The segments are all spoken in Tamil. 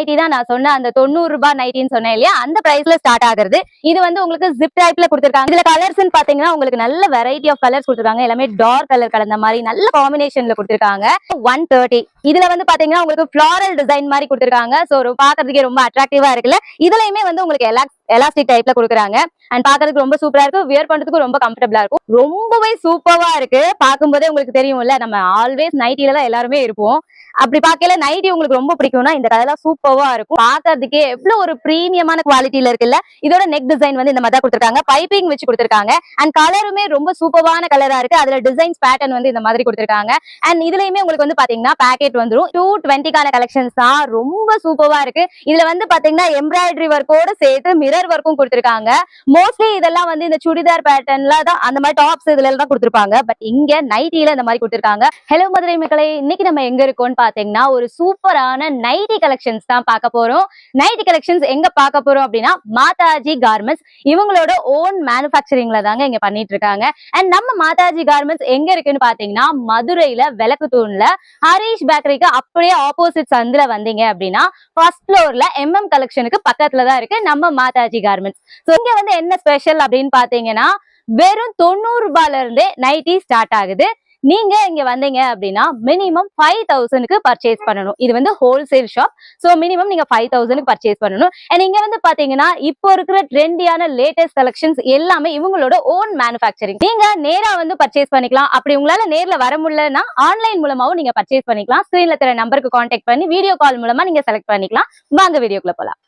நைட்டி தான் நான் சொன்ன அந்த தொண்ணூறு ரூபாய் நைட்டின்னு சொன்னேன் இல்லையா? அந்த பிரைஸ்ல ஸ்டார்ட் ஆகுறது. இது வந்து உங்களுக்கு ஜிப் டைப்ல கொடுத்துருக்காங்க. இதுல கலர்ஸ் பாத்தீங்கன்னா உங்களுக்கு நல்ல வெரைட்டி ஆஃப் கலர்ஸ் கொடுத்துருக்காங்க. எல்லாமே டார்க் கலர் கலந்த மாதிரி நல்ல காம்பினேஷன்ல கொடுத்துருக்காங்க. ஒன் தேர்ட்டி இதுல வந்து பாத்தீங்கன்னா உங்களுக்கு ஃபிளாரல் டிசைன் மாதிரி கொடுத்துருக்காங்க. சோ பாக்குறதுக்கே ரொம்ப அட்ராக்டிவா இருக்குல்ல. இதுலயுமே வந்து உங்களுக்கு எல்லா எலாஸ்டிக் டைப்ல கொடுக்குறாங்க. அண்ட் பாக்குறதுக்கு ரொம்ப சூப்பரா இருக்கு வியர் பண்றதுக்கு ரொம்ப கம்ஃபர்டபுளா இருக்கும். ரொம்பவே சூப்பரா இருக்கு. பார்க்கும்போதே உங்களுக்கு தெரியும்ல நம்ம ஆல்வேஸ் நைட்டில தான் எல்லாருமே இருப்போம். அப்படி பார்க்கல நைட்டி உங்களுக்கு ரொம்ப பிடிக்கும்னா இந்த கலர்லாம் சூப்பரா இருக்கும். பாக்குறதுக்கே எவ்வளவு ஒரு பிரீமியமான குவாலிட்டியில இருக்குல்ல இதோட நெக் டிசைன் வந்து இந்த மாதிரி தான் கொடுத்துருக்காங்க. பைப்பிங் வச்சு கொடுத்துருக்காங்க. அண்ட் கலருமே ரொம்ப சூப்பரான கலரா இருக்கு. அதுல டிசைன்ஸ் பேட்டர்ன் வந்து இந்த மாதிரி கொடுத்துருக்காங்க. அண்ட் இதுலயுமே உங்களுக்கு வந்து பாத்தீங்கன்னா பேக்கெட் வந்துடும் டூ டுவெண்ட்டிக்கான கலெக்ஷன்ஸ் தான். ரொம்ப சூப்பரா இருக்கு. இதுல வந்து பாத்தீங்கன்னா எம்ப்ராய்டரி ஒர்க்கோட சேர்த்து மிரர் ஒர்க்கும் கொடுத்துருக்காங்க. மோஸ்ட்லி இதெல்லாம் வந்து இந்த சுடிதார் பேட்டர்ன்ல தான் அந்த மாதிரி டாப்ஸ் இதுல தான் கொடுத்துருப்பாங்க. பட் இங்க நைட்டில இந்த மாதிரி கொடுத்துருக்காங்க. ஹலோ மதுரை மக்களை இன்னைக்கு நம்ம எங்க இருக்கோம்னு பாத்தீங்கன்னா ஒரு சூப்பரான நைட்டி கலெக்ஷன்ஸ் தான் பார்க்க போறோம். நைட்டி கலெக்ஷன்ஸ் எங்க பார்க்க போறோம் அப்படின்னா மாதாஜி கார்மெண்ட்ஸ் இவங்களோட ஓன் மேனுபேக்சரிங்ல தாங்க இங்க பண்ணிட்டு இருக்காங்க. அண்ட் நம்ம மாதாஜி கார்மெண்ட்ஸ் எங்க இருக்குன்னு பாத்தீங்கன்னா மதுரையில விளக்கு தூண்ல ஹரீஷ் பேக்கரிக்கு அப்படியே ஆப்போசிட் சந்தில வந்தீங்க அப்படின்னா ஃபர்ஸ்ட் ஃப்ளோர்ல எம்எம் கலெக்ஷனுக்கு பக்கத்துல தான் இருக்கு. நம்ம மாதாஜி கார்மெண்ட்ஸ் ஸோ இங்க வந்து என்ன ஸ்பெஷல் அப்படின்னு பாத்தீங்கன்னா வெறும் தொண்ணூறு ரூபாயில இருந்து நைட்டி ஸ்டார்ட் ஆகுது. நீங்க இங்க வந்தீங்க அப்படின்னா மினிமம் ஃபைவ் தௌசண்ட்க்கு பர்ச்சேஸ் பண்ணணும். இது வந்து ஹோல்சேல் ஷாப் ஸோ மினிமம் நீங்க ஃபைவ் தௌசண்ட்க்கு பர்ச்சேஸ் பண்ணணும். அண்ட் இங்க வந்து பாத்தீங்கன்னா இப்போ இருக்கிற ட்ரெண்டியான லேட்டஸ்ட் கலெக்ஷன்ஸ் எல்லாமே இவங்களோட ஓன் மேனுஃபேக்சரிங் நீங்க நேரா வந்து பர்ச்சேஸ் பண்ணிக்கலாம். அப்படி உங்களால நேர்ல வர முடியலன்னா ஆன்லைன் மூலமாவும் நீங்க பர்ச்சேஸ் பண்ணிக்கலாம். ஸ்கிரீன்ல தர நம்பருக்கு கான்டாக்ட் பண்ணி வீடியோ கால் மூலமா நீங்க செலக்ட் பண்ணிக்கலாம். வாங்க வீடியோக்குள்ள போலாம்.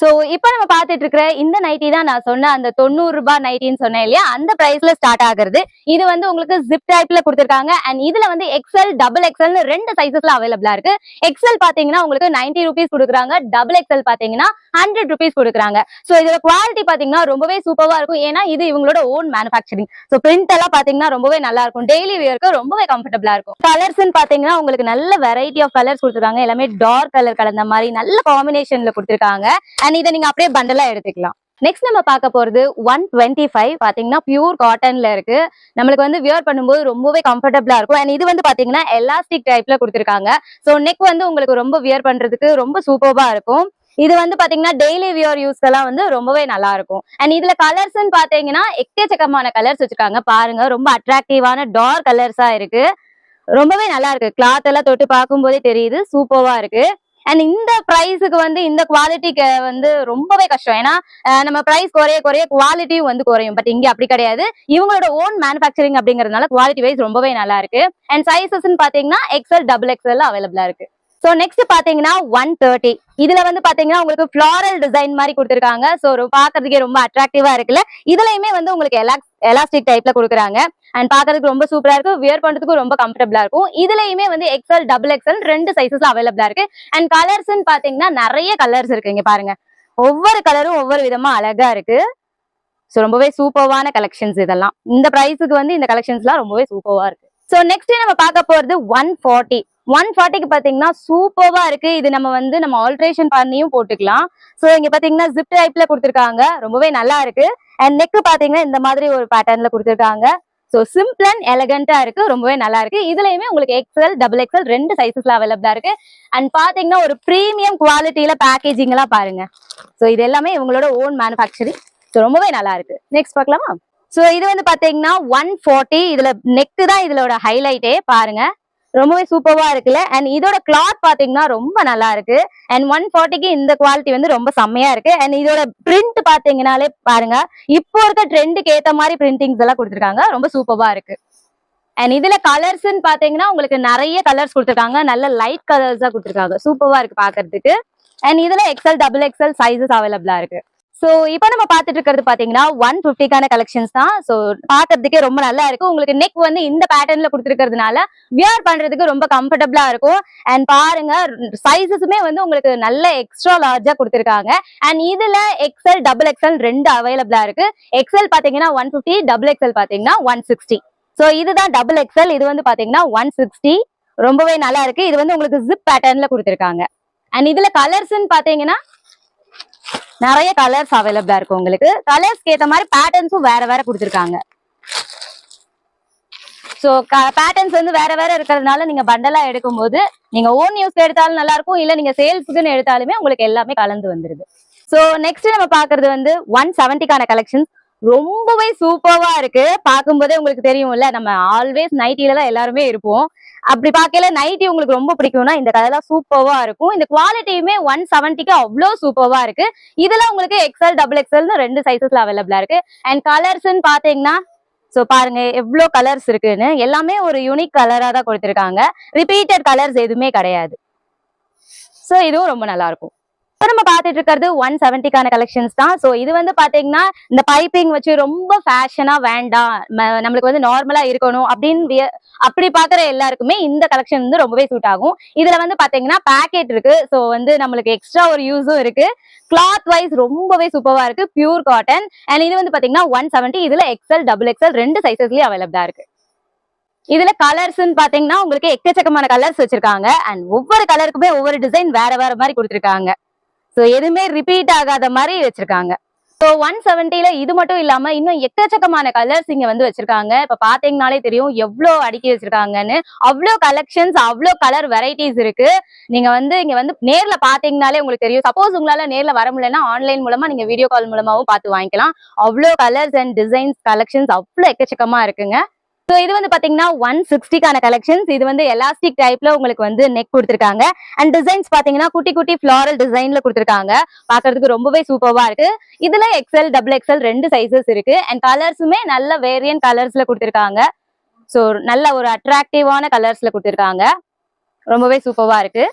சோ இப்போ நம்ம பார்த்துட்டு இருக்கிற இந்த நைட்டி தான் நான் சொன்ன அந்த தொண்ணூறு ரூபாய் நைட்டின்னு சொன்னேன் இல்லையா? அந்த பிரைஸ்ல ஸ்டார்ட் ஆகுறது. இது வந்து உங்களுக்கு ஜிப் டைப்ல கொடுத்துருக்காங்க. அண்ட் இதுல வந்து எக்ஸ்எல் டபுள் எக்ஸ்எல் ரெண்டு சைசஸ்ல அவைலபிளா இருக்கு. எக்ஸ்எல் பாத்தீங்கன்னா உங்களுக்கு நைன்டி ருபீஸ் கொடுக்குறாங்க. டபுள் எக்ஸ்எல் பாத்தீங்கன்னா ஹண்ட்ரட் ருபீஸ் கொடுக்குறாங்க. சோ இதோட குவாலிட்டி பாத்தீங்கன்னா ரொம்பவே சூப்பரா இருக்கும். ஏன்னா இது இவங்களோட ஓன் மேனுஃபேக்சரிங் ஸோ பிரிண்ட் எல்லாம் பாத்தீங்கன்னா ரொம்பவே நல்லா இருக்கும். டெய்லி வியருக்கு ரொம்பவே கம்ஃபர்டபுளா இருக்கும். கலர்ஸ் பாத்தீங்கன்னா உங்களுக்கு நல்ல வெரைட்டி ஆஃப் கலர்ஸ் கொடுத்துருக்காங்க. எல்லாமே டார்க் கலர் கலந்த மாதிரி நல்ல காம்பினேஷன்ல கொடுத்துருக்காங்க. அண்ட் இதை நீங்க அப்படியே பண்டலா எடுத்துக்கலாம். நெக்ஸ்ட் நம்ம பார்க்க போறது ஒன் டுவெண்ட்டி ஃபைவ் பாத்தீங்கன்னா பியூர் காட்டன்ல இருக்கு. நம்மளுக்கு வந்து வியர் பண்ணும்போது ரொம்பவே கம்ஃபர்டபுளா இருக்கும். அண்ட் இது வந்து பாத்தீங்கன்னா எலாஸ்டிக் டைப்ல கொடுத்துருக்காங்க. ஸோ நெக் வந்து உங்களுக்கு ரொம்ப வியர் பண்றதுக்கு ரொம்ப சூப்பர்வா இருக்கும். இது வந்து பாத்தீங்கன்னா டெய்லி வியர் யூஸ்க்கெல்லாம் வந்து ரொம்பவே நல்லா இருக்கும். அண்ட் இதுல கலர்ஸ் பாத்தீங்கன்னா எக்கச்சக்கமான கலர்ஸ் வச்சிருக்காங்க. பாருங்க ரொம்ப அட்ராக்டிவான டார்க் கலர்ஸா இருக்கு. ரொம்பவே நல்லா இருக்கு. கிளாத் எல்லாம் தொட்டு பார்க்கும்போதே தெரியுது. சூப்பர்வா இருக்கு. அண்ட் இந்த ப்ரைஸுக்கு வந்து இந்த குவாலிட்டிக்கு வந்து ரொம்பவே கஷ்டம். ஏன்னா நம்ம ப்ரைஸ் குறைய குறைய குவாலிட்டியும் வந்து குறையும். பட் இங்க அப்படி கிடையாது. இவங்களோட ஓன் மேனுஃபேக்சரிங் அப்படிங்கறதுனால குவாலிட்டி வைஸ் ரொம்பவே நல்லா இருக்கு. அண்ட் சைசஸ்ன்னு பாத்தீங்கன்னா எக்ஸ்எல் டபுள் எக்ஸ்எல் அவைலபிளா இருக்கு. ஸோ நெக்ஸ்ட் பாத்தீங்கன்னா ஒன் தேர்ட்டி இதுல வந்து பாத்தீங்கன்னா உங்களுக்கு ஃபிளாரல் டிசைன் மாதிரி கொடுத்துருக்காங்க. ஸோ பாக்குறதுக்கே ரொம்ப அட்ராக்டிவா இருக்குல்ல? இதுலயுமே வந்து உங்களுக்கு எல்லா எலாஸ்டிக் டைப்ல கொடுக்குறாங்க. அண்ட் பாக்குறதுக்கு ரொம்ப சூப்பரா இருக்கு வியர் பண்றதுக்கு ரொம்ப கம்ஃபர்டபுளா இருக்கும். இதுலயுமே வந்து எக்ஸ்எல் டபுள் எக்ஸ்எல் ரெண்டு சைசஸ்ல அவைலபிளா இருக்கு. அண்ட் கலர்ஸ் பாத்தீங்கன்னா நிறைய கலர்ஸ் இருக்கு. இங்க பாருங்க. ஒவ்வொரு கலரும் ஒவ்வொரு விதமா அழகா இருக்கு. ஸோ ரொம்பவே சூப்பர்வான கலெக்ஷன்ஸ் இதெல்லாம். இந்த ப்ரைஸுக்கு வந்து இந்த கலெக்ஷன்ஸ்லாம் ரொம்பவே சூப்பர்வா இருக்கு. ஸோ நெக்ஸ்ட் நம்ம பார்க்க போறது ஒன் ஃபார்ட்டி ஒன் ஃபார்ட்டிக்கு பாத்தீங்கன்னா சூப்பர்வா இருக்கு. இது நம்ம வந்து நம்ம ஆல்ட்ரேஷன் பண்ணியும் போட்டுக்கலாம். சோ இங்க பாத்தீங்கன்னா ஜிப் டைப்ல கொடுத்துருக்காங்க. ரொம்பவே நல்லா இருக்கு. அண்ட் நெக் பாத்தீங்கன்னா இந்த மாதிரி ஒரு பேட்டர்ன்ல கொடுத்துருக்காங்க. ஸோ சிம்பிள் அண்ட் எலகண்டா இருக்கு. ரொம்பவே நல்லா இருக்கு. இதுலயுமே உங்களுக்கு எக்ஸ்எல் டபுள் எக்ஸ்எல் ரெண்டு சைசஸ்ல அவைலபிளா இருக்கு. அண்ட் பாத்தீங்கன்னா ஒரு ப்ரீமியம் குவாலிட்டியில பேக்கேஜிங் எல்லாம் பாருங்க. ஸோ இது எல்லாமே இவங்களோட ஓன் மேனுஃபேக்சரிங் ஸோ ரொம்பவே நல்லா இருக்கு. நெக்ஸ்ட் பார்க்கலாமா? ஸோ இது வந்து பாத்தீங்கன்னா ஒன் ஃபார்ட்டி இதுல நெக்கு தான் இதோட ஹைலைட்டே பாருங்க. ரொம்பவே சூப்பர்வா இருக்குல்ல. அண்ட் இதோட கிளாத் பாத்தீங்கன்னா ரொம்ப நல்லா இருக்கு. அண்ட் ஒன் ஃபார்ட்டிக்கு இந்த குவாலிட்டி வந்து ரொம்ப செம்மையா இருக்கு. அண்ட் இதோட பிரிண்ட் பாத்தீங்கன்னாலே பாருங்க. இப்போ இருக்க ட்ரெண்டுக்கு ஏத்த மாதிரி பிரிண்டிங்ஸ் எல்லாம் கொடுத்துருக்காங்க. ரொம்ப சூப்பர்வா இருக்கு. அண்ட் இதுல கலர்ஸ் பாத்தீங்கன்னா உங்களுக்கு நிறைய கலர்ஸ் கொடுத்துருக்காங்க. நல்ல லைட் கலர்ஸா கொடுத்துருக்காங்க. சூப்பர்வா இருக்கு பாக்குறதுக்கு. அண்ட் இதுல எக்ஸ்எல் டபுள் எக்ஸ்எல் சைசஸ் அவைலபிளா இருக்கு. சோ இப்போ நம்ம பாத்துட்டு இருக்கிறது பாத்தீங்கன்னா ஒன் பிப்டிக்கான கலெக்ஷன்ஸ் தான். சோ பாக்குறதுக்கே ரொம்ப நல்லா இருக்கும். உங்களுக்கு நெக் வந்து இந்த பேட்டர்ன்ல கொடுத்துருக்கிறதுனால வியர் பண்றதுக்கு ரொம்ப கம்ஃபர்டபுளா இருக்கும். அண்ட் பாருங்க சைசஸுமே வந்து உங்களுக்கு நல்ல எக்ஸ்ட்ரா லார்ஜா கொடுத்துருக்காங்க. அண்ட் இதுல எக்ஸ்எல் டபுள் எக்ஸ்எல் ரெண்டு அவைலபிளா இருக்கு. எக்ஸ்எல் பாத்தீங்கன்னா ஒன் பிப்டி டபுள் எக்ஸ்எல் பாத்தீங்கன்னா ஒன் சிக்ஸ்டி சோ இதுதான் டபுள் எக்ஸ்எல் இது வந்து பாத்தீங்கன்னா ஒன் சிக்ஸ்டி ரொம்பவே நல்லா இருக்கு. இது வந்து உங்களுக்கு ஜிப் பேட்டர்ன்ல கொடுத்துருக்காங்க. அண்ட் இதுல கலர்ஸ் பாத்தீங்கன்னா நிறைய கலர்ஸ் அவைலபிளா இருக்கு உங்களுக்கு. கலர்ஸ்க்கு ஏத்த மாதிரி பேட்டர்ன்ஸும் வேற வேற கொடுத்துருக்காங்க. ஸோ பேட்டர்ன்ஸ் வந்து வேற வேற இருக்கிறதுனால நீங்க பண்டலா எடுக்கும்போது நீங்க ஓன் யூஸ் எடுத்தாலும் நல்லா இருக்கும் இல்ல நீங்க சேல்ஸுக்குன்னு எடுத்தாலுமே உங்களுக்கு எல்லாமே கலந்து வந்துருது. ஸோ நெக்ஸ்ட் நம்ம பாக்குறது வந்து ஒன் செவன்ட்டிக்கான கலெக்ஷன் ரொம்பவே சூப்பர்வா இருக்கு. பார்க்கும்போதே உங்களுக்கு தெரியும்ல நம்ம ஆல்வேஸ் நைட்டில தான் எல்லாருமே இருப்போம். அப்படி பார்க்கல நைட்டி உங்களுக்கு ரொம்ப பிடிக்கும்னா இந்த கலர்லாம் சூப்பர்வா இருக்கும். இந்த குவாலிட்டியுமே ஒன் செவன்ட்டிக்கு அவ்வளோ சூப்பர்வா இருக்கு. இதுல உங்களுக்கு எக்ஸ்எல் டபுள் எக்ஸ்எல்னு ரெண்டு சைசஸ்ல அவைலபிளா இருக்கு. அண்ட் கலர்ஸ்ன்னு பாத்தீங்கன்னா ஸோ பாருங்க எவ்வளோ கலர்ஸ் இருக்குன்னு. எல்லாமே ஒரு யூனிக் கலராக தான் கொடுத்துருக்காங்க. ரிப்பீட்டட் கலர்ஸ் எதுவுமே கிடையாது. ஸோ இதுவும் ரொம்ப நல்லா இருக்கும். இப்போ நம்ம பார்த்துட்டு இருக்கிறது ஒன் செவன்ட்டிக்கான கலெக்ஷன்ஸ் தான். ஸோ இது வந்து பாத்தீங்கன்னா இந்த பைப்பிங் வச்சு ரொம்ப ஃபேஷனா வேண்டாம். நம்மளுக்கு வந்து நார்மலா இருக்கணும் அப்படின்னு அப்படி பாக்குற எல்லாருக்குமே இந்த கலெக்ஷன் வந்து ரொம்பவே சூட் ஆகும். இதுல வந்து பாத்தீங்கன்னா பேக்கெட் இருக்கு. ஸோ வந்து நம்மளுக்கு எக்ஸ்ட்ரா ஒரு யூஸும் இருக்கு. கிளாத் வைஸ் ரொம்பவே சூப்பரா இருக்கு. பியூர் காட்டன் அண்ட் இது வந்து பாத்தீங்கன்னா ஒன் செவன்ட்டி இதுல எக்ஸ்எல் டபுள் எக்ஸ்எல் ரெண்டு சைசஸ்லயும் அவைலபிளா இருக்கு. இதுல கலர்ஸ்ன்னு பாத்தீங்கன்னா உங்களுக்கு எக்கச்சக்கமான கலர்ஸ் வச்சிருக்காங்க. அண்ட் ஒவ்வொரு கலருக்குமே ஒவ்வொரு டிசைன் வேற வேற மாதிரி கொடுத்துருக்காங்க. ஸோ எதுவுமே ரிப்பீட் ஆகாத மாதிரி வச்சிருக்காங்க. ஸோ ஒன் செவன்ட்டில இது மட்டும் இல்லாம இன்னும் எக்கச்சக்கமான கலர்ஸ் இங்க வந்து வச்சிருக்காங்க. இப்ப பாத்தீங்கனாலே தெரியும் எவ்வளோ அடுக்கி வச்சிருக்காங்கன்னு. அவ்வளோ கலெக்ஷன்ஸ் அவ்வளோ கலர் வெரைட்டிஸ் இருக்கு. நீங்க வந்து இங்க வந்து நேர்ல பாத்தீங்கனாலே உங்களுக்கு தெரியும். சப்போஸ் உங்களால நேர்ல வர முடியலன்னா ஆன்லைன் மூலமா நீங்க வீடியோ கால் மூலமாவும் பார்த்து வாங்கிக்கலாம். அவ்வளோ கலர்ஸ் அண்ட் டிசைன்ஸ் கலெக்ஷன்ஸ் அவ்வளோ எக்கச்சக்கமா இருக்குங்க. ஸோ இது வந்து பாத்தீங்கன்னா ஒன் சிக்ஸ்டிக்கான கலெக்ஷன்ஸ் இது வந்து எலாஸ்டிக் டைப்ல உங்களுக்கு வந்து நெக் கொடுத்துருக்காங்க. அண்ட் டிசைன்ஸ் பாத்தீங்கன்னா குட்டி குட்டி ஃபிளாரல் டிசைன்ல கொடுத்துருக்காங்க. பாக்குறதுக்கு ரொம்பவே சூப்பர்வா இருக்கு. இதுல எக்ஸ்எல் டபுள் எக்ஸ்எல் ரெண்டு சைசஸ் இருக்கு. அண்ட் கலர்ஸுமே நல்ல வேரியன்ட் கலர்ஸ்ல கொடுத்துருக்காங்க. ஸோ நல்ல ஒரு அட்ராக்டிவான கலர்ஸ்ல கொடுத்துருக்காங்க. ரொம்பவே சூப்பர்வா இருக்கு.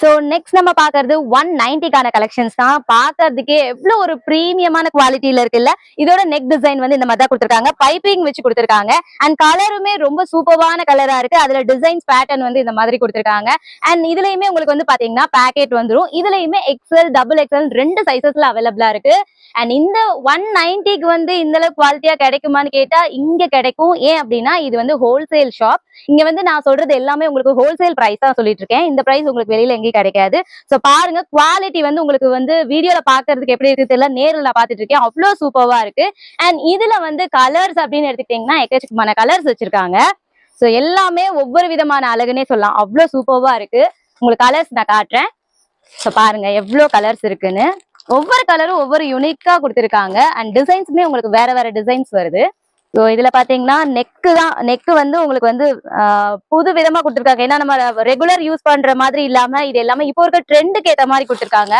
ஸோ நெக்ஸ்ட் நம்ம பாக்குறது ஒன் நைன்டிக்கான கலெக்ஷன்ஸ் தான். பாக்குறதுக்கே எவ்வளவு ஒரு ப்ரீமியமான குவாலிட்டியில இருக்குல்ல? இதோட நெக் டிசைன் வந்து இந்த மாதிரி தான் கொடுத்துருக்காங்க. பைப்பிங் வச்சு கொடுத்துருக்காங்க. அண்ட் கலருமே ரொம்ப சூப்பர்வான கலரா இருக்கு. அதுல டிசைன்ஸ் பேட்டர்ன் வந்து இந்த மாதிரி கொடுத்துருக்காங்க. அண்ட் இதுலயுமே உங்களுக்கு வந்து பாத்தீங்கன்னா பேக்கெட் வந்துடும் இதுலயுமே எக்ஸ்எல் டபுள் எக்ஸ்எல் ரெண்டு சைசஸ்ல அவைலபிளா இருக்கு. அண்ட் இந்த ஒன் நைன்டிக்கு வந்து இந்த அளவு குவாலிட்டியா கிடைக்குமான்னு கேட்டா இங்க கிடைக்கும். ஏன் அப்படின்னா இது வந்து ஹோல்சேல் ஷாப் இங்க வந்து நான் சொல்றது எல்லாமே உங்களுக்கு ஹோல்சேல் பிரைஸ் தான் சொல்லிட்டு இருக்கேன். இந்த பிரைஸ் உங்களுக்கு வெளியில எங்கேயும் கிடைக்காது. சோ பாருங்க குவாலிட்டி வந்து உங்களுக்கு வந்து வீடியோல பாக்குறதுக்கு எப்படி இருக்கு தெரியல. நேர்ல பாத்துட்டு இருக்கேன். அவ்வளவு சூப்பர்வா இருக்கு. அண்ட் இதுல வந்து கலர்ஸ் அப்படின்னு எடுத்துக்கிட்டீங்கன்னா எக்கச்சக்கமான கலர்ஸ் வச்சிருக்காங்க. சோ எல்லாமே ஒவ்வொரு விதமான அழகுனே சொல்லலாம். அவ்வளவு சூப்பர்வா இருக்கு. உங்களுக்கு கலர்ஸ் நான் காட்டுறேன். ஸோ பாருங்க எவ்வளவு கலர்ஸ் இருக்குன்னு. ஒவ்வொரு கலரும் ஒவ்வொரு யூனிக்கா கொடுத்துருக்காங்க. அண்ட் டிசைன்ஸுமே உங்களுக்கு வேற வேற டிசைன்ஸ் வருது. ஸோ இதுல பாத்தீங்கன்னா நெக்கு தான் நெக்கு வந்து உங்களுக்கு வந்து ஆஹ், புது விதமா கொடுத்துருக்காங்க. ஏன்னா நம்ம ரெகுலர் யூஸ் பண்ற மாதிரி இல்லாம இது எல்லாமே இப்போ இருக்க ட்ரெண்டுக்கு ஏத்த மாதிரி கொடுத்துருக்காங்க.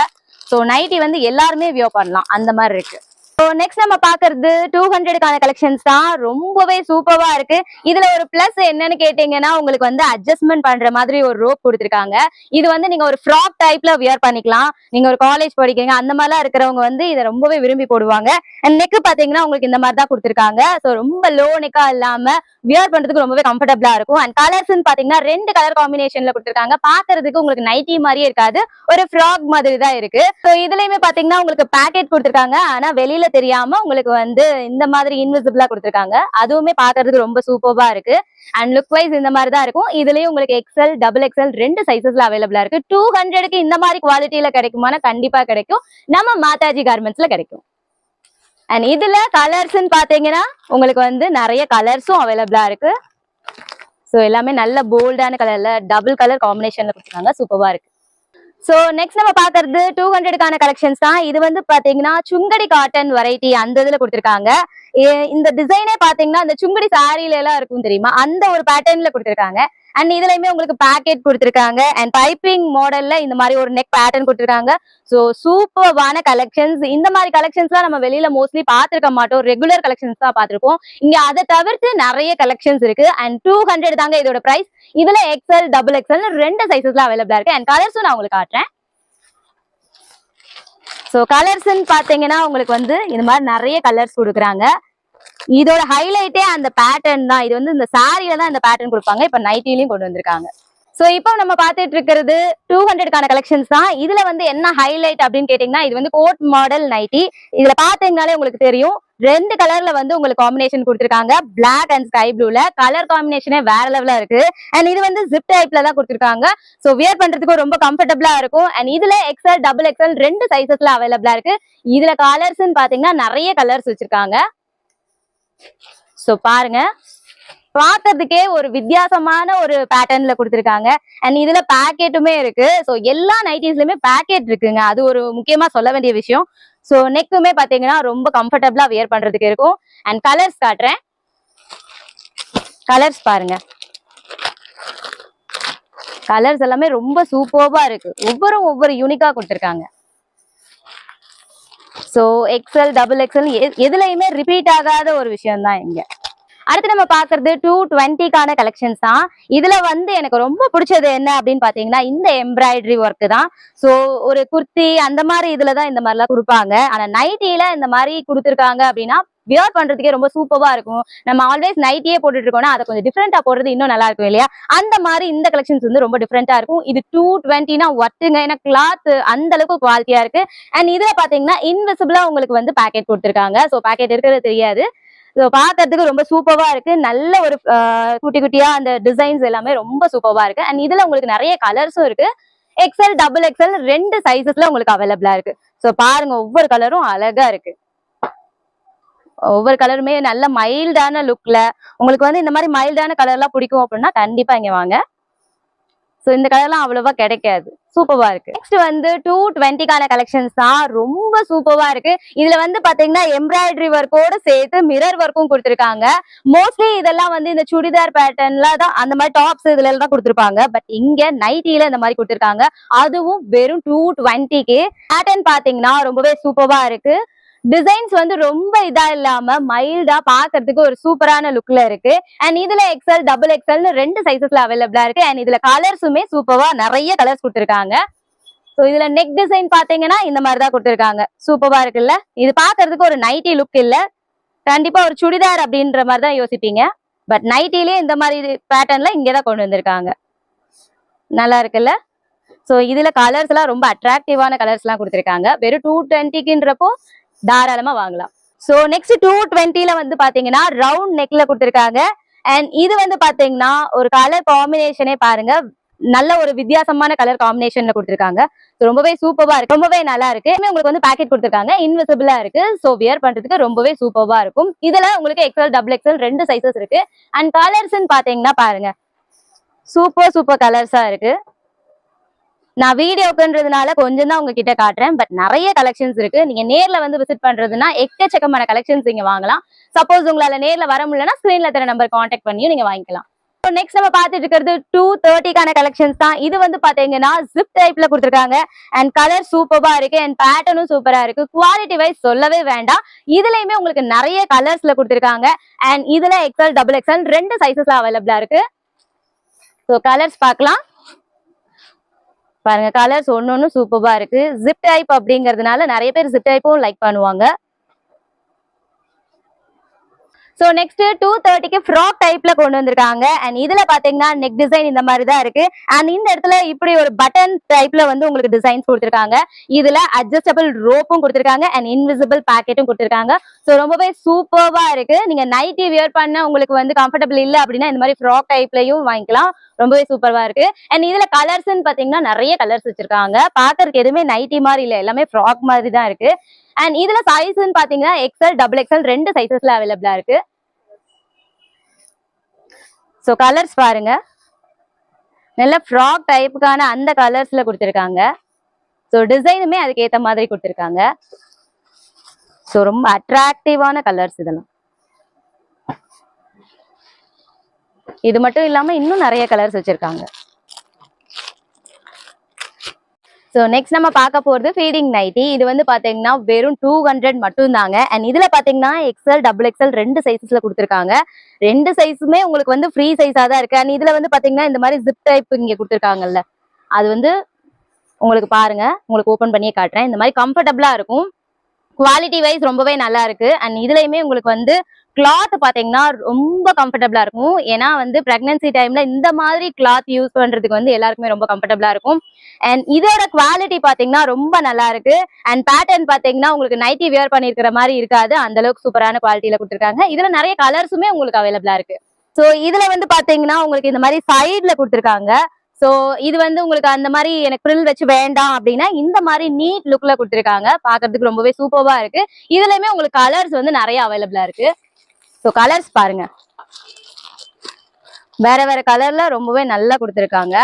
ஸோ நைட்டி வந்து எல்லாருமே வியோ பண்ணலாம். அந்த மாதிரி இருக்கு. நெக்ஸ்ட் நம்ம பாக்குறது டூ ஹண்ட்ரடுக்கான கலெக்ஷன்ஸ் தான். ரொம்பவே சூப்பரா இருக்கு. இதுல ஒரு பிளஸ் என்னன்னு கேட்டீங்கன்னா உங்களுக்கு வந்து அட்ஜஸ்ட்மெண்ட் பண்ற மாதிரி ஒரு ரோப் கொடுத்துருக்காங்க. இது வந்து நீங்க ஒரு ஃப்ராக் டைப்ல வியர் பண்ணிக்கலாம். நீங்க ஒரு காலேஜ் படிக்கிறீங்க அந்த மாதிரிலாம் இருக்கிறவங்க வந்து இதை ரொம்பவே விரும்பி போடுவாங்க. அண்ட் நெக் பாத்தீங்கன்னா உங்களுக்கு இந்த மாதிரி தான் கொடுத்துருக்காங்க. ஸோ ரொம்ப லோ நெக்கா இல்லாம வியர் பண்றதுக்கு ரொம்பவே கம்ஃபர்டபுளா இருக்கும். அண்ட் கலர்ஸ்னு பாத்தீங்கன்னா ரெண்டு கலர் காம்பினேஷன்ல கொடுத்துருக்காங்க. பாக்குறதுக்கு உங்களுக்கு நைட்டி மாதிரியே இருக்காது. ஒரு ஃப்ராக் மாதிரி தான் இருக்கு. ஸோ இதுலயுமே பாத்தீங்கன்னா உங்களுக்கு பேக்கெட் கொடுத்துருக்காங்க. ஆனா வெளியில தெரியாம உங்களுக்கு வந்து இந்த மாதிரி இன்விசிபிளா கொடுத்துருக்காங்க. அதுவுமே பாக்குறதுக்கு ரொம்ப சூப்பர்வா இருக்கு. அண்ட் லுக் வைஸ் இந்த மாதிரி தான் இருக்கும். இதுலயும் உங்களுக்கு எக்ஸ்எல் டபுள் எக்ஸ்எல் ரெண்டு சைசஸ்ல அவைலபிளா இருக்கு. டூ ஹண்ட்ரடுக்கு இந்த மாதிரி குவாலிட்டியில கிடைக்குமானா கண்டிப்பா கிடைக்கும். நம்ம மாதாஜி கார்மெண்ட்ஸ்ல கிடைக்கும். அண்ட் இதுல கலர்ஸ்ன்னு பாத்தீங்கன்னா உங்களுக்கு வந்து நிறைய கலர்ஸும் அவைலபிளா இருக்கு. ஸோ எல்லாமே நல்ல போல்டான கலர்ல டபுள் கலர் காம்பினேஷன்ல கொடுத்துருக்காங்க. சூப்பரா இருக்கு. ஸோ நெக்ஸ்ட் நம்ம பாக்குறது டூ ஹண்ட்ரடுக்கான கலெக்ஷன்ஸ் தான். இது வந்து பாத்தீங்கன்னா சுங்கடி காட்டன் வெரைட்டி அந்த இதுல கொடுத்திருக்காங்க. இந்த டிசைனே பாத்தீங்கன்னா இந்த சுங்கடி சாரியில எல்லாம் இருக்கும் தெரியுமா? அந்த ஒரு பேட்டர்ன்ல கொடுத்துருக்காங்க. அண்ட் இதுலயுமே உங்களுக்கு பேக்கெட் கொடுத்துருக்காங்க. அண்ட் பைப்பிங் மாடல்ல இந்த மாதிரி ஒரு நெக் பேட்டர்ன் கொடுத்துருக்காங்க. ஸோ சூப்பர்வான கலெக்ஷன்ஸ் இந்த மாதிரி கலெக்ஷன்ஸ்லாம் நம்ம வெளியில மோஸ்ட்லி பார்த்துருக்க மாட்டோம். ரெகுலர் கலெக்ஷன்ஸ் தான் பார்த்துருப்போம். இங்க அதை தவிர்த்து நிறைய கலெக்ஷன்ஸ் இருக்கு. அண்ட் டூ ஹண்ட்ரட் தாங்க இதோட பிரைஸ் இதுல எக்ஸ்எல் டபுள் எக்ஸ்எல் ரெண்டு சைசஸ்ல அவைலபிளா இருக்கு. அண்ட் கலர்ஸும் நான் உங்களுக்கு காட்டுறேன். ஸோ கலர்ஸ்ன்னு பார்த்தீங்கன்னா உங்களுக்கு வந்து இந்த மாதிரி நிறைய கலர்ஸ் கொடுக்குறாங்க. இதோட ஹைலைட்டே அந்த பேட்டர்ன் தான். இது வந்து இந்த சாரியில தான் இந்த பேட்டர்ன் கொடுப்பாங்க. இப்ப நைட்டிலையும் கொண்டு வந்திருக்காங்க. சோ இப்போ நம்ம பார்த்துட்டு இருக்கிறது டூ ஹண்ட்ரட்கான கலெக்ஷன்ஸ் தான். இதுல வந்து என்ன ஹைலைட் அப்படின்னு கேட்டீங்கன்னா இது வந்து கோட் மாடல் நைட்டி இதுல பாத்தீங்கனாலே உங்களுக்கு தெரியும். ரெண்டு கலர்ல வந்து உங்களுக்கு காம்பினேஷன் கொடுத்துருக்காங்க. பிளாக் அண்ட் ஸ்கை ப்ளூல கலர் காம்பினேஷனே வேற லெவலா இருக்கு. அண்ட் இது வந்து ஜிப் டைப்ல தான் கொடுத்துருக்காங்க. சோ வியர் பண்றதுக்கு ரொம்ப கம்ஃபர்டபுளா இருக்கும். அண்ட் இதுல எக்ஸ்எல் டபுள் எக்ஸ்எல் ரெண்டு சைசஸ்ல அவைலபிளா இருக்கு. இதுல கலர்ஸ்ன்னு பாத்தீங்கன்னா நிறைய கலர்ஸ் வச்சிருக்காங்க. ஸோ பாருங்க. பார்க்கறதுக்கே ஒரு வித்தியாசமான ஒரு பேட்டர்ன்ல கொடுத்துருக்காங்க. அண்ட் இதுல பேக்கெட்டுமே இருக்கு. ஸோ எல்லா நைட்டிஸ்லயுமே பேக்கெட் இருக்குங்க. அது ஒரு முக்கியமா சொல்ல வேண்டிய விஷயம். ஸோ நெக்குமே பாத்தீங்கன்னா ரொம்ப கம்ஃபர்டபுளா வியர் பண்றதுக்கு இருக்கும். அண்ட் கலர்ஸ் காட்டுறேன். கலர்ஸ் பாருங்க. கலர்ஸ் எல்லாமே ரொம்ப சூப்பர்வா இருக்கு. ஒவ்வொரு ஒவ்வொரு யூனிக்கா கொடுத்துருக்காங்க. ஸோ எக்ஸல் டபுள் எக்ஸல் எதுலையுமே ரிப்பீட் ஆகாத ஒரு விஷயம் தான் இங்க. அடுத்து நம்ம பாக்குறது டூ டுவெண்ட்டிக்கான கலெக்ஷன்ஸ் தான். இதுல வந்து எனக்கு ரொம்ப பிடிச்சது என்ன அப்படின்னு பாத்தீங்கன்னா இந்த எம்ப்ராய்டரி ஒர்க் தான். ஸோ ஒரு குர்த்தி அந்த மாதிரி இதுல தான் இந்த மாதிரிலாம் கொடுப்பாங்க. ஆனா நைட்டில இந்த மாதிரி கொடுத்துருக்காங்க அப்படின்னா வியர் பண்றதுக்கே ரொம்ப சூப்பரா இருக்கும். நம்ம ஆல்வேஸ் நைட்டியே போட்டுட்டு இருக்கோம்னா அதை கொஞ்சம் டிஃப்ரெண்டா போடுறது இன்னும் நல்லா இருக்கும் இல்லையா? அந்த மாதிரி இந்த கலெக்ஷன்ஸ் வந்து ரொம்ப டிஃப்ரெண்டா இருக்கும். இது டூ டுவெண்ட்டினா ஒட்டுங்க ஏன்னா கிளாத் அந்த அளவுக்கு குவாலிட்டியா இருக்கு. அண்ட் இதுல பாத்தீங்கன்னா இன்விசிபிளா உங்களுக்கு வந்து பேக்கெட் கொடுத்துருக்காங்க. ஸோ பேக்கெட் இருக்கிறது தெரியாது. ஸோ பார்க்கறதுக்கு ரொம்ப சூப்பரா இருக்கு. நல்ல ஒரு குட்டி குட்டியா அந்த டிசைன்ஸ் எல்லாமே ரொம்ப சூப்பரா இருக்கு. அண்ட் இதுல உங்களுக்கு நிறைய கலர்ஸும் இருக்கு. எக்ஸ்எல் டபுள் எக்ஸ்எல் ரெண்டு சைசஸ்ல உங்களுக்கு அவைலபிளா இருக்கு. ஸோ பாருங்க ஒவ்வொரு கலரும் அழகா இருக்கு. ஒவ்வொரு கலருமே நல்ல மைல்டான லுக்ல உங்களுக்கு வந்து இந்த மாதிரி மைல்டான கலர்லாம் பிடிக்கும் அப்படின்னா கண்டிப்பா இங்க வாங்க. ஸோ இந்த கலர்லாம் அவ்வளவா கிடைக்காது. சூப்பரா இருக்கு. நெக்ஸ்ட் வந்து டூ டுவெண்ட்டிக்கான கலெக்ஷன்ஸ் தான் ரொம்ப சூப்பரா இருக்கு. இதுல வந்து பாத்தீங்கன்னா எம்ப்ராய்டரி ஒர்க்கோட சேர்த்து மிரர் ஒர்க்கும் கொடுத்துருக்காங்க. மோஸ்ட்லி இதெல்லாம் வந்து இந்த சுடிதார் பேட்டர்ன்ல தான் அந்த மாதிரி டாப்ஸ் இதுல தான் கொடுத்துருப்பாங்க. பட் இங்க நைட்டில இந்த மாதிரி கொடுத்துருக்காங்க. அதுவும் வெறும் டூ டுவெண்ட்டிக்கு பேட்டர்ன் பாத்தீங்கன்னா ரொம்பவே சூப்பரா இருக்கு. டிசைன்ஸ் வந்து ரொம்ப இதா இல்லாம மைல்டா பாக்குறதுக்கு ஒரு சூப்பரான லுக்ல இருக்கு. அண்ட் இதுல எக்ஸல் டபுள் எக்ஸல்னு ரெண்டு சைசஸ்ல அவைலபிளா இருக்கு. அண்ட் இதுல கலர்ஸுமே சூப்பரா நிறைய கலர்ஸ் கொடுத்துருக்காங்க. ஸோ இதுல நெக் டிசைன் பாத்தீங்கன்னா இந்த மாதிரி தான் கொடுத்துருக்காங்க. சூப்பரா இருக்குல்ல? இது பாக்குறதுக்கு ஒரு நைட்டி லுக் இல்ல. கண்டிப்பா ஒரு சுடிதார் அப்படின்ற மாதிரி தான் யோசிப்பீங்க. பட் நைட்டிலேயே இந்த மாதிரி பேட்டர்ன்ல இங்கே தான் கொண்டு வந்திருக்காங்க. நல்லா இருக்குல்ல? ஸோ இதுல கலர்ஸ் எல்லாம் ரொம்ப அட்ராக்டிவான கலர்ஸ் எல்லாம் கொடுத்துருக்காங்க. வெறும் டூ டுவெண்ட்டிக்குன்றப்போ தாராளமா வாங்கலாம். சோ நெக்ஸ்ட் டூ டுவெண்ட்டில வந்து பாத்தீங்கன்னா ரவுண்ட் நெக்ல கொடுத்துருக்காங்க. அண்ட் இது வந்து பாத்தீங்கன்னா ஒரு கலர் காம்பினேஷனே பாருங்க. நல்ல ஒரு வித்தியாசமான கலர் காம்பினேஷன்ல கொடுத்துருக்காங்க. ரொம்பவே சூப்பரா இருக்கு. ரொம்பவே நல்லா இருக்கு. உங்களுக்கு வந்து பேக்கெட் கொடுத்துருக்காங்க. இன்விசிபிளா இருக்கு. ஸோ வியர் பண்றதுக்கு ரொம்பவே சூப்பரா இருக்கும். இதுல உங்களுக்கு எக்ஸல் டபுள் எக்ஸல் ரெண்டு சைசஸ் இருக்கு. அண்ட் கலர்ஸ்ன்னு பாத்தீங்கன்னா பாருங்க. சூப்பர் சூப்பர் கலர்ஸா இருக்கு. நான் வீடியோக்குன்றதுனால கொஞ்சம் தான் உங்ககிட்ட காட்டுறேன். பட் நிறைய கலெக்ஷன்ஸ் இருக்கு. நீங்க நேர்ல வந்து விசிட் பண்றதுன்னா எக்கச்சக்கமான கலெக்ஷன்ஸ் நீங்க வாங்கலாம். சப்போஸ் உங்களால நேர்ல வர முடியலன்னா ஸ்கிரீன்ல தர நம்பர் காண்டாக்ட் பண்ணியும் நீங்க வாங்கிக்கலாம். நெக்ஸ்ட் நம்ம பார்த்துட்டு இருக்கிறது டூ தேர்ட்டிக்கான கலெக்ஷன்ஸ் தான். இது வந்து பாத்தீங்கன்னா ஜிப் டைப்ல கொடுத்துருக்காங்க. அண்ட் கலர் சூப்பரா இருக்கு. அண்ட் பேட்டர்னும் சூப்பரா இருக்கு. குவாலிட்டி வைஸ் சொல்லவே வேண்டாம். இதுலயுமே உங்களுக்கு நிறைய கலர்ஸ்ல கொடுத்துருக்காங்க. அண்ட் இதுல எக்ஸல் டபுள் எக்ஸல் ரெண்டு சைசஸ்ல அவைலபிளா இருக்கு. ஸோ கலர்ஸ் பார்க்கலாம். பாருங்க கலர்ஸ் ஒன்று ஒன்னு சூப்பரா இருக்கு. ஜிப் டைப் அப்படிங்கறதுனால நிறைய பேர் ஜிப் டைப்பும் லைக் பண்ணுவாங்க. ஸோ நெக்ஸ்ட் டூ தேர்ட்டிக்கு ஃப்ராக் டைப்ல கொண்டு வந்திருக்காங்க. அண்ட் இதுல பாத்தீங்கன்னா நெக் டிசைன் இந்த மாதிரி தான் இருக்கு. அண்ட் இந்த இடத்துல இப்படி ஒரு பட்டன் டைப்ல வந்து உங்களுக்கு டிசைன்ஸ் கொடுத்துருக்காங்க. இதுல அட்ஜஸ்டபிள் ரோப்பும் கொடுத்துருக்காங்க. அண்ட் இன்விசிபிள் பேக்கெட்டும் கொடுத்துருக்காங்க. ஸோ ரொம்பவே சூப்பர்வா இருக்கு. நீங்க நைட்டி வியர் பண்ண உங்களுக்கு வந்து கம்ஃபர்டபுள் இல்லை அப்படின்னா இந்த மாதிரி ஃப்ராக் டைப்லயும் வாங்கிக்கலாம். ரொம்பவே சூப்பரா இருக்கு. அண்ட் இதுல கலர்ஸ்ன்னு பாத்தீங்கன்னா நிறைய கலர்ஸ் வச்சிருக்காங்க. பாக்குறதுக்கு எதுவுமே நைட்டி மாதிரி இல்ல. எல்லாமே ஃப்ராக் மாதிரி தான் இருக்கு. அண்ட் இதுல சைஸ்ன்னு பாத்தீங்கன்னா எக்ஸல் டபுள் எக்ஸ்எல் ரெண்டு சைசஸ்ல அவைலபிளா இருக்கு. ஸோ கலர்ஸ் பாருங்க. நல்ல ஃப்ராக் டைப்புக்கான அந்த கலர்ஸ்ல கொடுத்துருக்காங்க. ஸோ டிசைனுமே அதுக்கு ஏற்ற மாதிரி கொடுத்துருக்காங்க. ஸோ ரொம்ப அட்ராக்டிவான கலர்ஸ் இதெல்லாம். இது மட்டும் இல்லாம இன்னும் நிறைய கலர்ஸ் வச்சிருக்காங்க. ஸோ நெக்ஸ்ட் நம்ம பார்க்க போகிறது ஃபீடிங் நைட்டி இது வந்து பாத்தீங்கன்னா வெறும் டூ ஹண்ட்ரட் மட்டும் தாங்க அண்ட் இதுல பாத்தீங்கன்னா எக்ஸல் டபுள் எக்ஸல் ரெண்டு சைஸஸ்ல கொடுத்துருக்காங்க. ரெண்டு சைஸுமே உங்களுக்கு வந்து ஃப்ரீ சைஸாக தான் இருக்கு. அண்ட் இதுல வந்து பாத்தீங்கன்னா இந்த மாதிரி ஜிப் டைப் இங்க கொடுத்துருக்காங்கல்ல. அது வந்து உங்களுக்கு பாருங்க. உங்களுக்கு ஓப்பன் பண்ணியே காட்டுறேன். இந்த மாதிரி கம்ஃபர்டபுளாக இருக்கும். குவாலிட்டி வைஸ் ரொம்பவே நல்லா இருக்கு. அண்ட் இதுலையுமே உங்களுக்கு வந்து கிளாத் பாத்தீங்கன்னா ரொம்ப கம்ஃபர்டபுளா இருக்கும். ஏன்னா வந்து பிரெக்னன்சி டைம்ல இந்த மாதிரி கிளாத் யூஸ் பண்றதுக்கு வந்து எல்லாருக்குமே ரொம்ப கம்ஃபர்டபுளா இருக்கும். அண்ட் இதோட குவாலிட்டி பாத்தீங்கன்னா ரொம்ப நல்லா இருக்கு. அண்ட் பேட்டர்ன் பாத்தீங்கன்னா உங்களுக்கு நைட்டி வியர் பண்ணிருக்கிற மாதிரி இருக்காது. அந்த அளவுக்கு சூப்பரான குவாலிட்டியில கொடுத்துருக்காங்க. இதுல நிறைய கலர்ஸுமே உங்களுக்கு அவைலபிளா இருக்கு. ஸோ இதுல வந்து பாத்தீங்கன்னா உங்களுக்கு இந்த மாதிரி சைட்ல கொடுத்துருக்காங்க. ஸோ இது வந்து உங்களுக்கு அந்த மாதிரி எனக்கு ப்ரில் வச்சு வேண்டாம் அப்படின்னா இந்த மாதிரி நீட் லுக்ல கொடுத்துருக்காங்க. பார்க்கறதுக்கு ரொம்பவே சூப்பர்வா இருக்கு. இதுலயுமே உங்களுக்கு கலர்ஸ் வந்து நிறைய அவைலபிளா இருக்கு. ஸோ கலர்ஸ் பாருங்க. வேற வேற கலர்ல ரொம்பவே நல்லா கொடுத்துருக்காங்க.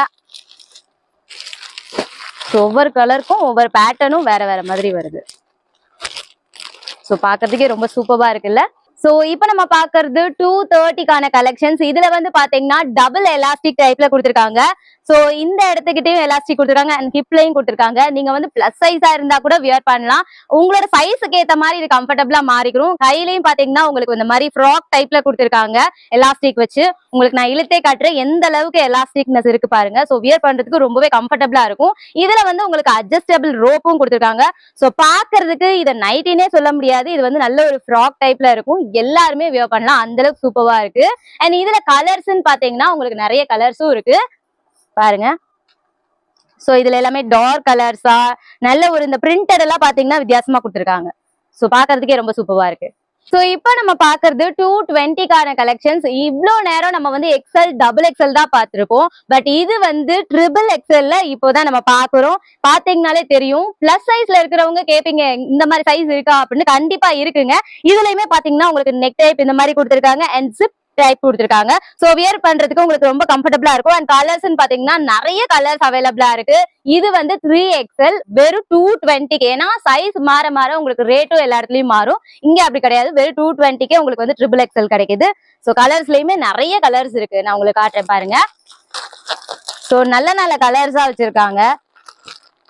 ஒவ்வொரு கலருக்கும் ஒவ்வொரு பேட்டர்னும் வேற வேற மாதிரி வருது. ஸோ பார்க்கறதுக்கே ரொம்ப சூப்பராக இருக்குல்ல? ஸோ இப்போ நம்ம பார்க்கறது டூ தேர்ட்டிக்கான கலெக்ஷன்ஸ் இதுல வந்து பாத்தீங்கன்னா டபுள் எலாஸ்டிக் டைப்ல கொடுத்துருக்காங்க. ஸோ இந்த இடத்துக்கிட்டையும் எலாஸ்டிக் கொடுத்துருக்காங்க அண்ட் ஹிப்லையும் கொடுத்துருக்காங்க. நீங்க வந்து பிளஸ் சைஸா இருந்தா கூட வியர் பண்ணலாம். உங்களோட சைஸுக்கு ஏத்த மாதிரி இது கம்ஃபர்டபுளா மாறிக்கிறோம் கையிலையும் பாத்தீங்கன்னா உங்களுக்கு இந்த மாதிரி ஃப்ராக் டைப்ல கொடுத்துருக்காங்க எலாஸ்டிக் வச்சு. உங்களுக்கு நான் இழுத்தே காட்டுறேன் எந்த அளவுக்கு எலாஸ்டிக்னஸ் இருக்கு பாருங்க. ஸோ வியர் பண்றதுக்கு ரொம்பவே கம்ஃபர்டபுளா இருக்கும். இதுல வந்து உங்களுக்கு அட்ஜஸ்டபிள் ரோப்பும் கொடுத்துருக்காங்க. ஸோ பாக்குறதுக்கு இதை நைட்டினே சொல்ல முடியாது. இது வந்து நல்ல ஒரு ஃப்ராக் டைப்ல இருக்கும். எல்லாருமே வியர் பண்ணலாம். அந்த அளவுக்கு சூப்பரா இருக்கு. அண்ட் இதுல கலர்ஸ்ன்னு பாத்தீங்கன்னா உங்களுக்கு நிறைய கலர்ஸும் இருக்கு. பாருங்க. சோ இதுல எல்லாமே டார்க் கலர்ஸா நல்ல ஒரு இந்த பிரிண்டட் எல்லாம் பாத்தீங்கன்னா வித்தியாசமா கொடுத்துருக்காங்க. ஸோ பாக்குறதுக்கே ரொம்ப சூப்பரா இருக்கு. சோ இப்போ நம்ம பாக்குறது டூ டுவெண்ட்டிக்கான கலெக்ஷன்ஸ் இவ்வளோ நேரம் நம்ம வந்து எக்ஸல் டபுள் எக்ஸல் தான் பார்த்துருப்போம் பட் இது வந்து ட்ரிபிள் எக்ஸல்ல இப்போதான் நம்ம பாக்குறோம். பாத்தீங்கனாலே தெரியும். பிளஸ் சைஸ்ல இருக்கிறவங்க கேப்பீங்க இந்த மாதிரி சைஸ் இருக்கா அப்படின்னு. கண்டிப்பா இருக்குங்க. இதுலயுமே பாத்தீங்கன்னா உங்களுக்கு நெக் டைப் இந்த மாதிரி கொடுத்துருக்காங்க. அண்ட் ஜிப் டைப் கொடுத்துருக்காங்க. சோ வியர் பண்றதுக்கு உங்களுக்கு ரொம்ப கம்ஃபர்டபுளா இருக்கும். அண்ட் கலர்ஸ் பாத்தீங்கன்னா நிறைய கலர்ஸ் அவைலபிளா இருக்கு. இது வந்து த்ரீ எக்ஸ்எல் வெறும் டூ டுவெண்ட்டிக்கு ஏன்னா சைஸ் மாற மாற உங்களுக்கு ரேட்டும் எல்லா இடத்துலயும் மாறும். இங்க அப்படி கிடையாது. வெறும் டூ டுவெண்ட்டிக்கே உங்களுக்கு வந்து ட்ரிபிள் எக்ஸ்எல் கிடைக்குது. ஸோ கலர்ஸ்லயுமே நிறைய கலர்ஸ் இருக்கு. நான் உங்களுக்கு காட்டுறேன் பாருங்க. ஸோ நல்ல நல்ல கலர்ஸா வச்சிருக்காங்க.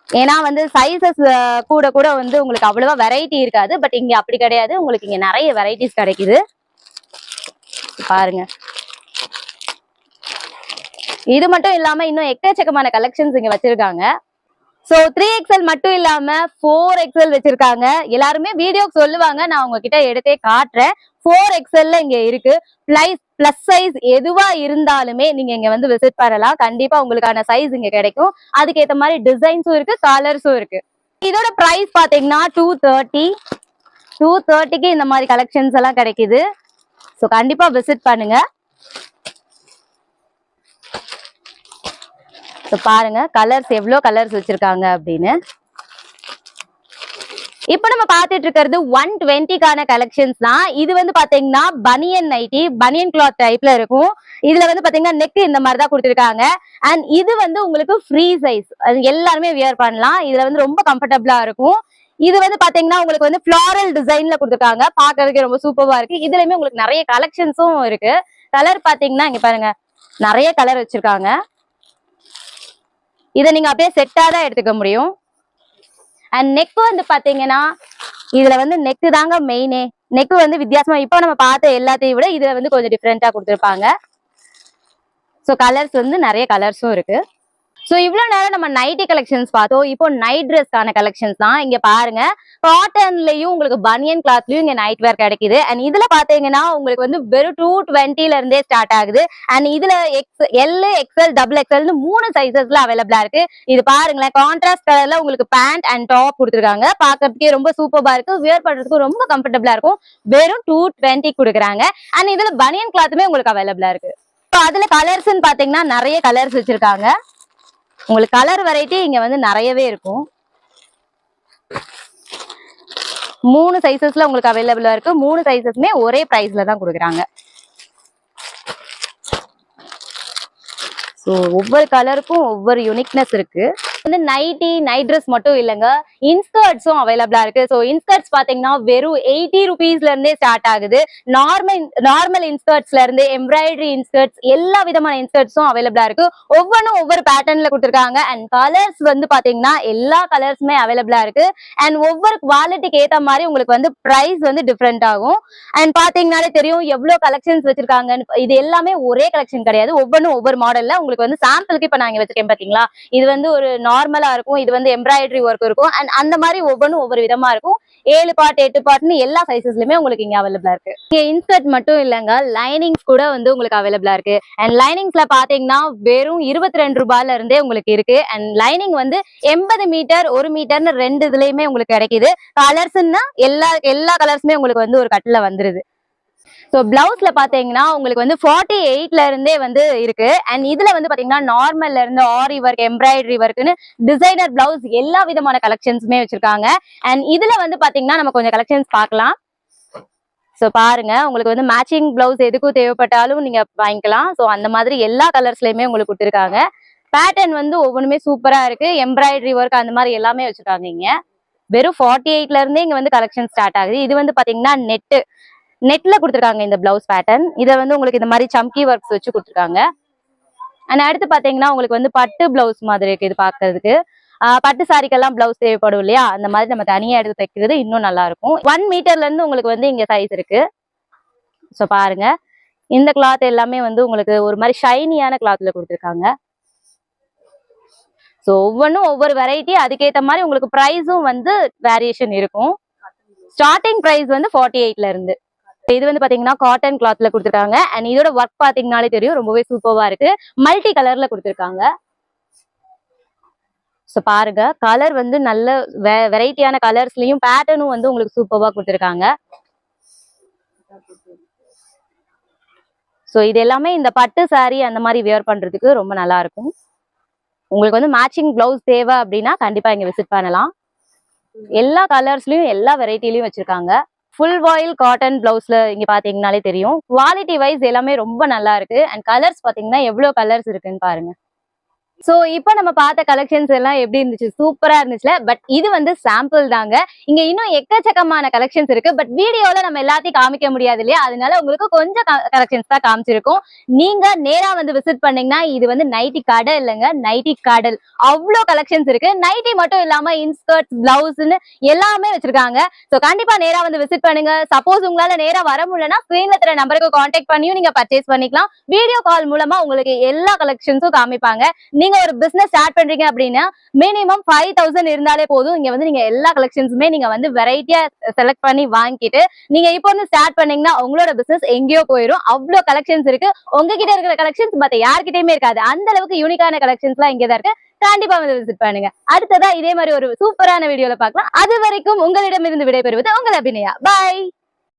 ஏன்னா வந்து சைசஸ் கூட கூட வந்து உங்களுக்கு அவ்வளவா வெரைட்டி இருக்காது. பட் இங்க அப்படி கிடையாது. உங்களுக்கு இங்க நிறைய வெரைட்டிஸ் கிடைக்குது. பாருங்க. இது மட்டும் இல்லாம இன்னும் எக்கச்சக்கமான கலெக்ஷன்ஸ் இங்க வச்சிருக்காங்க. சோ த்ரீ எக்ஸ்எல் மட்டும் இல்லாம ஃபோர் எக்ஸ்எல் வச்சிருக்காங்க. எல்லாருமே வீடியோ சொல்லுவாங்க. நான் உங்ககிட்ட எடுத்தே காட்டுறேன். ஃபோர் எக்ஸல்ல இங்க இருக்கு. பிளைஸ் பிளஸ் சைஸ் எதுவா இருந்தாலுமே நீங்க இங்க வந்து விசிட் பண்ணலாம். கண்டிப்பா உங்களுக்கான சைஸ் இங்க கிடைக்கும். அதுக்கேத்த மாதிரி டிசைன்ஸும் இருக்கு கலர்ஸும் இருக்கு. இதோட பிரைஸ் பாத்தீங்கன்னா டூ தேர்ட்டி டூ தேர்ட்டிக்கு இந்த மாதிரி கலெக்ஷன்ஸ் எல்லாம் கிடைக்குது. ஸோ கண்டிப்பா விசிட் பண்ணுங்க. ஸோ பாருங்க கலர்ஸ் எவ்வளோ கலர்ஸ் வச்சிருக்காங்க அப்படின்னு. இப்போ நம்ம பார்த்துட்டு இருக்கிறது ஒன் டுவெண்ட்டிக்கான கலெக்ஷன்ஸ் தான். இது வந்து பாத்தீங்கன்னா பனியன் நைட்டி பனியன் கிளாத் டைப்ல இருக்கும். இதுல வந்து பாத்தீங்கன்னா நெக் இந்த மாதிரி தான் கொடுத்துருக்காங்க. அண்ட் இது வந்து உங்களுக்கு ஃப்ரீ சைஸ் அது எல்லாருமே வியர் பண்ணலாம். இதுல வந்து ரொம்ப கம்ஃபர்டபுளா இருக்கும். இது வந்து பாத்தீங்கன்னா உங்களுக்கு வந்து ஃபிளாரல் டிசைன்ல கொடுத்துருக்காங்க. பாக்குறதுக்கு ரொம்ப சூப்பரா இருக்கு. இதுலயுமே உங்களுக்கு நிறைய கலெக்ஷன்ஸும் இருக்கு. கலர் பாத்தீங்கன்னா இங்க பாருங்க நிறைய கலர் வச்சிருக்காங்க. இதை நீங்க அப்படியே செட்டா தான் எடுத்துக்க முடியும். அண்ட் நெக் வந்து பாத்தீங்கன்னா இதுல வந்து நெக் தாங்க மெயினே நெக் வந்து வித்தியாசமா இப்போ நம்ம பார்த்த எல்லாத்தையும் விட இதுல வந்து கொஞ்சம் டிஃப்ரெண்டா கொடுத்துருப்பாங்க. ஸோ கலர்ஸ் வந்து நிறைய கலர்ஸும் இருக்கு. ஸோ இவ்வளோ நேரம் நம்ம நைட்டி கலெக்ஷன்ஸ் பார்த்தோம். இப்போ நைட் ட்ரெஸ்க்கான கலெக்ஷன்ஸ் தான் இங்க பாருங்க. காட்டன்லயும் உங்களுக்கு பனியன் கிளாத்லயும் இங்க நைட் வேர் கிடைக்குது. அண்ட் இதுல பாத்தீங்கன்னா உங்களுக்கு வந்து வெறும் டூ டுவெண்ட்டில இருந்தே ஸ்டார்ட் ஆகுது. அண்ட் இதுல எக்ஸ் எல் எக்ஸ்எல் டபுள் எக்ஸ்எல்னு மூணு சைசஸ்ல அவைலபிளா இருக்கு. இது பாருங்களேன் கான்ட்ராஸ்ட் கலர்ல உங்களுக்கு பேண்ட் அண்ட் டாப் கொடுத்துருக்காங்க. பாக்குறதுக்கே ரொம்ப சூப்பரா இருக்கு. வியர் பண்றதுக்கு ரொம்ப கம்ஃபர்டபுளா இருக்கும். வெறும் டூ டுவெண்ட்டி கொடுக்குறாங்க. அண்ட் இதுல பனியன் கிளாத்துமே உங்களுக்கு அவைலபிளா இருக்கு. ஸோ அதுல கலர்ஸ்ன்னு பாத்தீங்கன்னா நிறைய கலர்ஸ் வச்சிருக்காங்க. உங்களுக்கு கலர் வெரைட்டி இங்க வந்து நிறையவே இருக்கும். மூணு சைசஸ்ல உங்களுக்கு அவைலபிளா இருக்கு. மூணு சைசஸ்மே ஒரே பிரைஸ்ல தான் கொடுக்குறாங்க. ஸோ ஒவ்வொரு கலருக்கும் ஒவ்வொரு யூனிக்னஸ் இருக்கு. வந்து நைட்டி நைட் ட்ரெஸ் மட்டும் இல்லைங்க. இன்ஸ்கர்ட்ஸும் அவைலபிளா இருக்கு. ஸோ இன்ஸ்கர்ட்ஸ் பாத்தீங்கன்னா வெறும் எயிட்டி ருபீஸ்ல இருந்தே ஸ்டார்ட் ஆகுது. நார்மல் நார்மல் இன்ஸ்கர்ட்ஸ்ல இருந்து எம்ப்ராய்டரி இன்ஸ்கர்ட்ஸ் எல்லா விதமான இன்ஸ்கர்ட்ஸும் அவைலபிளா இருக்கு. ஒவ்வொன்றும் ஒவ்வொரு பேட்டர்ன்ல கொடுத்துருக்காங்க. அண்ட் கலர்ஸ் வந்து பாத்தீங்கன்னா எல்லா கலர்ஸுமே அவைலபிளா இருக்கு. அண்ட் ஒவ்வொரு குவாலிட்டிக்கு ஏத்த மாதிரி உங்களுக்கு வந்து பிரைஸ் வந்து டிஃப்ரெண்ட் ஆகும். அண்ட் பாத்தீங்கன்னாலே தெரியும் எவ்வளவு கலெக்ஷன்ஸ் வச்சிருக்காங்கன்னு. இது எல்லாமே ஒரே கலெக்ஷன் கிடையாது. ஒவ்வொன்றும் ஒவ்வொரு மாடல்ல உங்களுக்கு வந்து சாம்பிளுக்கு இப்ப நான் இங்க வச்சிருக்கேன் பாத்தீங்களா? இது வந்து ஒரு நார்மலா இருக்கும். இது வந்து எம்ப்ராய்டரி ஒர்க் இருக்கும். அண்ட் அந்த மாதிரி ஒவ்வொன்றும் ஒவ்வொரு விதமா இருக்கும். ஏழு பார்ட் எட்டு பார்ட்னு எல்லா சைசஸ்லயுமே உங்களுக்கு இங்க அவைலபிளா இருக்கு. இங்க இன்சர்ட் மட்டும் இல்லைங்க. லைனிங்ஸ் கூட வந்து உங்களுக்கு அவைலபிளா இருக்கு. அண்ட் லைனிங்ஸ்ல பாத்தீங்கன்னா வெறும் இருபத்தி ரெண்டு ரூபாயில இருந்தே உங்களுக்கு இருக்கு. அண்ட் லைனிங் வந்து எண்பது மீட்டர் ஒரு மீட்டர்னு ரெண்டு இதுலயுமே உங்களுக்கு கிடைக்குது. கலர்ஸ்னா எல்லா எல்லா கலர்ஸுமே உங்களுக்கு வந்து ஒரு கட்டில வந்துருது. ஸோ பிளவுஸ்ல பாத்தீங்கன்னா உங்களுக்கு வந்து ஃபார்ட்டி எயிட்ல இருந்தே வந்து இருக்கு. அண்ட் இதுல வந்து பாத்தீங்கன்னா நார்மல்ல இருந்து ஆரி ஒர்க் எம்ப்ராய்டரி ஒர்க்னு டிசைனர் பிளவுஸ் எல்லா விதமான கலெக்ஷன்ஸுமே வச்சிருக்காங்க. அண்ட் இதுல வந்து பாத்தீங்கன்னா நம்ம கொஞ்சம் கலெக்ஷன்ஸ் பார்க்கலாம். ஸோ பாருங்க. உங்களுக்கு வந்து மேட்சிங் பிளவுஸ் எதுக்கும் தேவைப்பட்டாலும் நீங்க வாங்கிக்கலாம். ஸோ அந்த மாதிரி எல்லா கலர்ஸ்லயுமே உங்களுக்கு கொடுத்துருக்காங்க. பேட்டர்ன் வந்து ஒவ்வொன்றுமே சூப்பரா இருக்கு. எம்ப்ராய்டரி ஒர்க் அந்த மாதிரி எல்லாமே வச்சிருக்காங்க இங்க வெறும் ஃபார்ட்டி எயிட்ல இருந்தே இங்க வந்து கலெக்ஷன் ஸ்டார்ட் ஆகுது. இது வந்து பாத்தீங்கன்னா நெட்டு நெட்ல கொடுத்துருக்காங்க இந்த பிளவுஸ் பேட்டர்ன் இதை வந்து உங்களுக்கு இந்த மாதிரி சம்கி ஒர்க்ஸ் வச்சு கொடுத்துருக்காங்க. அண்ட் அடுத்து பாத்தீங்கன்னா உங்களுக்கு வந்து பட்டு பிளவுஸ் மாதிரி இருக்கு இது பாக்குறதுக்கு பட்டு சாரிக்கெல்லாம் பிளவுஸ் தேவைப்படும் இல்லையா? அந்த மாதிரி நம்ம தனியா எடுத்து தைக்கிறது இன்னும் நல்லா இருக்கும் ஒன் மீட்டர்ல இருந்து உங்களுக்கு வந்து இங்க சைஸ் இருக்கு. ஸோ பாருங்க. இந்த கிளாத் எல்லாமே வந்து உங்களுக்கு ஒரு மாதிரி ஷைனியான கிளாத்ல கொடுத்துருக்காங்க. ஸோ ஒவ்வொன்றும் ஒவ்வொரு வெரைட்டி அதுக்கேற்ற மாதிரி உங்களுக்கு ப்ரைஸும் வந்து வேரியேஷன் இருக்கும். ஸ்டார்டிங் ப்ரைஸ் வந்து ஃபார்ட்டி எயிட்ல இருந்து. இது வந்து பாத்தீங்கன்னா காட்டன் கிளாத்ல கொடுத்துருக்காங்க. அண்ட் இதோட ஒர்க் பாத்தீங்கன்னாலே தெரியும் ரொம்பவே சூப்பர்வா இருக்கு. மல்டி கலர்ல கொடுத்துருக்காங்க. ஸோ பாருங்க கலர் வந்து நல்ல வெரைட்டியான கலர்ஸ்லயும் பேட்டர்னும் வந்து உங்களுக்கு சூப்பர்வா கொடுத்துருக்காங்க. ஸோ இது எல்லாமே இந்த பட்டு சாரீ அந்த மாதிரி வியர் பண்றதுக்கு ரொம்ப நல்லா இருக்கும். உங்களுக்கு வந்து மேட்சிங் பிளவுஸ் தேவை அப்படின்னா கண்டிப்பா இங்க விசிட் பண்ணலாம். எல்லா கலர்ஸ்லயும் எல்லா வெரைட்டிலையும் வச்சிருக்காங்க. ஃபுல் வாயில் காட்டன் பிளவுஸ்ல இங்க பாத்தீங்கன்னாலே தெரியும். குவாலிட்டி வைஸ் எல்லாமே ரொம்ப நல்லா இருக்கு. அண்ட் கலர்ஸ் பாத்தீங்கன்னா எவ்வளவு கலர்ஸ் இருக்குன்னு பாருங்க. சோ இப்போ நம்ம பார்த்த கலெக்ஷன்ஸ் எல்லாம் எப்படி இருந்துச்சு? சூப்பரா இருந்துச்சுல? பட் இது வந்து சாம்பிள் தாங்க. இங்க இன்னும் எக்கச்சக்கமான கலெக்ஷன்ஸ் இருக்கு. பட் வீடியோல நம்ம எல்லாத்தையும் காமிக்க முடியாது இல்லையா? அதனால உங்களுக்கு கொஞ்சம் கலெக்ஷன்ஸ் தான் காமிச்சிருக்கோம். நீங்க நேரா வந்து விசிட் பண்ணீங்கன்னா இது வந்து நைட்டி கடை இல்லைங்க. நைட்டி கடல். அவ்வளோ கலெக்ஷன்ஸ் இருக்கு. நைட்டி மட்டும் இல்லாம இன்ஸ்கர்ட் ப்ளவுஸ்னு எல்லாமே வச்சிருக்காங்க. சோ கண்டிப்பா நேரா வந்து விசிட் பண்ணுங்க. சப்போஸ் உங்களால நேரா வர முடியலன்னா ஸ்கிரீன்ல தர நம்பருக்கு கான்டாக்ட் பண்ணியும் நீங்க பர்ச்சேஸ் பண்ணிக்கலாம். வீடியோ கால் மூலமா உங்களுக்கு எல்லா கலெக்ஷன்ஸும் காமிப்பாங்க. நீங்க ஒரு பிசினஸ் ஸ்டார்ட் பண்றீங்க அப்படின்னா மினிமம் ஃபைவ் தௌசண்ட் இருந்தாலே போதும். இங்க வந்து நீங்க எல்லா கலெக்ஷன்ஸுமே நீங்க வந்து வெரைட்டியா செலக்ட் பண்ணி வாங்கிட்டு நீங்க இப்போ வந்து ஸ்டார்ட் பண்ணீங்கன்னா உங்களோட பிசினஸ் எங்கேயோ போயிடும் அவ்வளவு கலெக்ஷன்ஸ் இருக்கு. உங்ககிட்ட இருக்கிற கலெக்ஷன்ஸ் மத்த யார்கிட்டயுமே இருக்காது. அந்த அளவுக்கு யூனிக்கான கலெக்ஷன்ஸ்லாம் இங்கே தான் இருக்கு. கண்டிப்பா வந்து விசிட் பண்ணுங்க. அடுத்ததா இதே மாதிரி ஒரு சூப்பரான வீடியோல பாக்கலாம் அது வரைக்கும் உங்களிடமிருந்து விடைபெறுவது உங்கள் அபிநயா. பாய்